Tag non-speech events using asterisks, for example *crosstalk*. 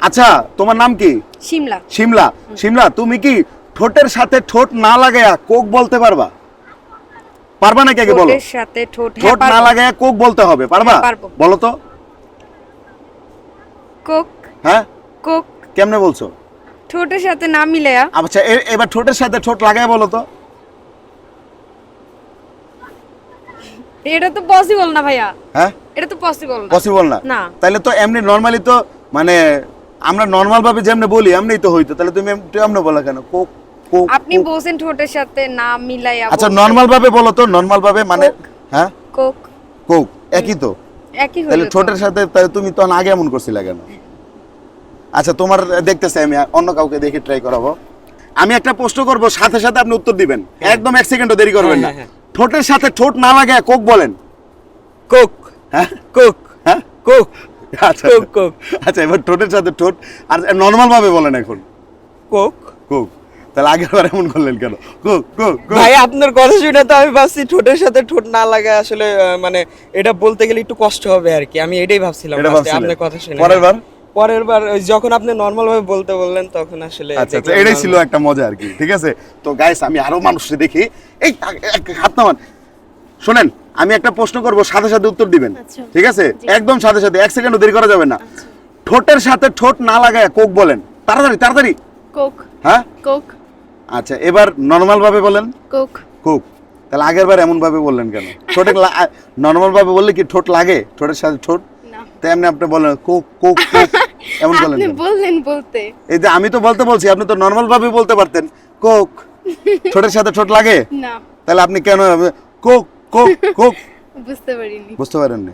আচ্ছা তোমার নাম কি? শিমলা। শিমলা। শিমলা তুমি কি ঠোঁটের সাথে ঠোঁট না লাগায়া কোক বলতে পারবা? পারবা নাকি আগে বলো? ঠোঁটের সাথে ঠোঁট হ্যাঁ, ঠোঁট না লাগায়া কোক বলতে হবে পারবা? হ্যাঁ, বলো তো। কোক। হ্যাঁ? কোক। কেমনে বলছো? ঠোঁটের সাথে না মিলায়া আচ্ছা এবার ঠোঁটের সাথে ঠোঁট লাগায় বলো তো। এটা তো পসিবল না ভাইয়া। হ্যাঁ? এটা তো পসিবল না। পসিবল না? না। তাহলে তো এমনি নর্মালি তো মানে আমরা নর্মাল ভাবে যেমনি বলি এমনিই তো হইতো। তাহলে তুমি এম- এমনি বলা কেন? কোক কোক আপনি। বলছেন ঠোঁটের সাথে না মিলাইয়া আচ্ছা। নর্মাল ভাবে বলো তো নর্মাল ভাবে মানে হ্যাঁ? কোক। কোক একই তো? একই তাহলে ঠোঁটের সাথে তাহলে তুমি তো আগে এমন করছিলে কেন? আচ্ছা তোমার দেখতেছি আমি অন্য কাউকে দেখে ট্রাই করাবো। আমি একটা প্রশ্ন করব সাথে সাথে আপনি উত্তর দিবেন। একদম এক সেকেন্ডও দেরি করবেন না। হ্যাঁ, হ্যাঁ, ঠোঁটের সাথে ঠোঁট না লাগায় কোক বলেন। কোক। হ্যাঁ? কোক। হ্যাঁ? কোক। আচ্ছা কোক, কোক। আচ্ছা এবার ঠোঁটের সাথে ঠোঁট। আর নর্মাল ভাবে বলেন এখন। কোক? কোক। তাহলে আগের বার এমন করলেন কেন? কোক কোক ভাই আপনার কথা শুনে তো আমি ভাবছি ঠোঁটের সাথে ঠোঁট না লাগা আসলে মানে এটা বলতে গেলে একটু কষ্ট হবে আর কি। আমি এটাই ভাবছিলাম আপনার কথা শুনে। পরের বার? পরের বার যখন আপনি নর্মাল ভাবে বলতে বললেন তখন আসলে আচ্ছা আচ্ছা এটাই ছিল একটা মজা আর কি ঠিক আছে? তো গাইস আমি আরও মানুষকে দেখি। এই হাত নামান। শোনেন আমি একটা প্রশ্ন করব সাথে সাথে উত্তর দিবেন। আচ্ছা। ঠিক আছে? একদম সাথে সাথে এক সেকেন্ডও দেরি করা যাবে না। ঠোঁটের সাথে ঠোঁট না লাগায় কোক বলেন। তাড়াতাড়ি তাড়াতাড়ি। কোক। হ্যাঁ? কোক। আচ্ছা এবার নর্মাল ভাবে বলেন। কোক। কোক। তাহলে আগের বার এমন ভাবে বললেন কেন? ঠোঁটে নর্মাল ভাবে বললে কি ঠোঁট লাগে? ঠোঁটের সাথে ঠোঁট? না। তাই এমনি আপনি বলেন কোক কোক কোক এমন বলেন? বললেন বলতে। এই যে আমি তো বলতে বলছি আপনি তো নর্মাল ভাবে বলতে পারতেন। কোক। *laughs* ঠোঁটের সাথে ঠোঁট লাগে? না। তাহলে আপনি কেন কোক কোক কোক বুঝতে পারিনি। বুঝতে পারেননি।